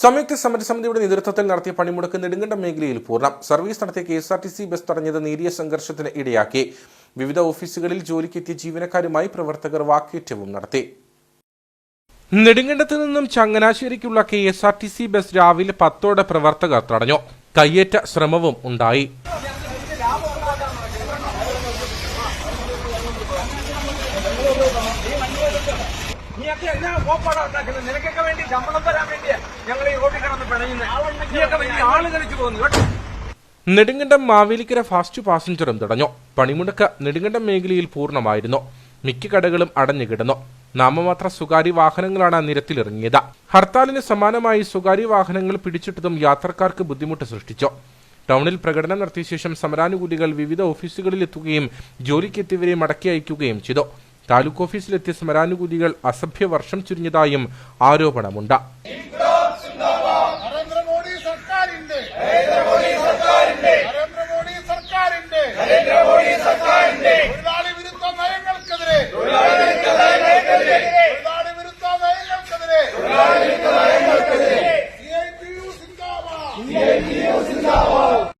സംയുക്ത സമരസമിതിയുടെ നേതൃത്വത്തിൽ നടത്തിയ പണിമുടക്ക് നെടുങ്കണ്ടം മേഖലയിൽ പൂർണം. സർവീസ് നടത്തിയ K S R T C bus തടഞ്ഞത് നേരിയ സംഘർഷത്തിന് ഇടയാക്കി. വിവിധ ഓഫീസുകളിൽ ജോലിക്കെത്തിയ ജീവനക്കാരുമായി പ്രവർത്തകർ വാക്കേറ്റവും നടത്തി. നെടുങ്കണ്ടത്ത് നിന്നും ചങ്ങനാശ്ശേരിക്കുള്ള K S R T C bus രാവിലെ പത്തോടെ പ്രവർത്തകർ തടഞ്ഞു. കയ്യേറ്റ ശ്രമവും ഉണ്ടായി. നിനക്കൊക്കെ വേണ്ടി ശമ്പളം തരാൻ നെടുങ്കണ്ടം മാവേലിക്കര ഫാസ്റ്റ് പാസഞ്ചറും തടഞ്ഞു. പണിമുടക്ക് നെടുങ്കണ്ടം മേഖലയിൽ പൂർണമായിരുന്നു. മിക്ക കടകളും അടഞ്ഞുകിടന്നു നാമമാത്ര സ്വകാര്യ വാഹനങ്ങളാണ് നിരത്തിലിറങ്ങിയത്. ഹർത്താലിന് സമാനമായി സ്വകാര്യ വാഹനങ്ങൾ പിടിച്ചിട്ടതും യാത്രക്കാർക്ക് ബുദ്ധിമുട്ട് സൃഷ്ടിച്ചു. ടൗണിൽ പ്രകടനം നടത്തിയ ശേഷം സമരാനുകൂലികൾ വിവിധ ഓഫീസുകളിൽ എത്തുകയും ജോലിക്കെത്തിയവരെ മടക്കി അയക്കുകയും ചെയ്തു. താലൂക്ക് ഓഫീസിലെത്തിയ സമരാനുകൂലികൾ അസഭ്യ വർഷം ചുരിഞ്ഞതായും ആരോപണമുണ്ട്. 예, 이교수님 나.